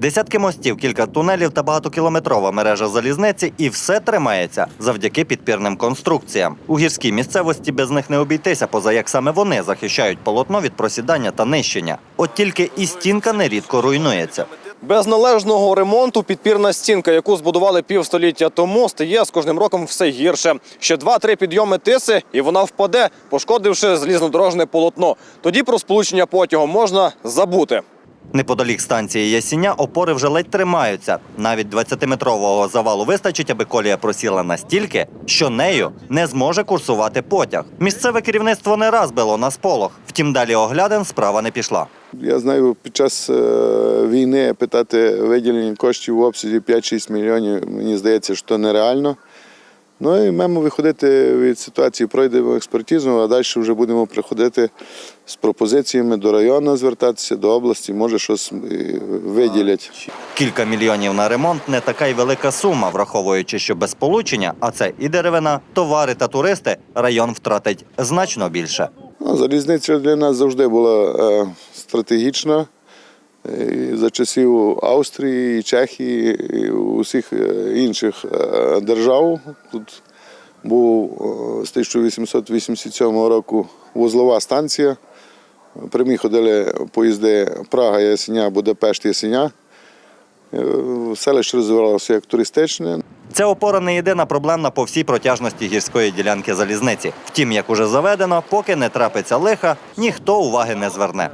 Десятки мостів, кілька тунелів та багатокілометрова мережа залізниці, і все тримається завдяки підпірним конструкціям. У гірській місцевості без них не обійтися, поза як саме вони захищають полотно від просідання та нищення. От тільки і стінка нерідко руйнується. Без належного ремонту підпірна стінка, яку збудували півстоліття тому, стає з кожним роком все гірше. Ще два-три підйоми тиси, і вона впаде, пошкодивши залізнодорожне полотно. Тоді про сполучення потягом можна забути. Неподалік станції Ясіня опори вже ледь тримаються. Навіть 20-метрового завалу вистачить, аби колія просіла настільки, що нею не зможе курсувати потяг. Місцеве керівництво не раз било на сполох. Втім, далі оглядин справа не пішла. Я знаю, під час е, війни питати виділення коштів в обсязі 5-6 мільйонів, мені здається, що нереально. Ну і маємо виходити від ситуації, пройдемо експертизу, а далі вже будемо приходити з пропозиціями до району, звертатися до області, може щось виділять. Кілька мільйонів на ремонт не така й велика сума, враховуючи, що без сполучення, а це і деревина, товари та туристи, район втратить значно більше. Ну, залізниця для нас завжди була е, стратегічна. І за часів Австрії, Чехії, і усіх е, інших е, держав. Тут був е, з 1887 року вузлова станція. Прямі ходили поїзди Прага, Ясеня, Будапешт, Ясеня. Е, Селище розвивалося як туристичне. Ця опора не єдина проблемна по всій протяжності гірської ділянки залізниці. Втім, як уже заведено, поки не трапиться лиха, ніхто уваги не зверне.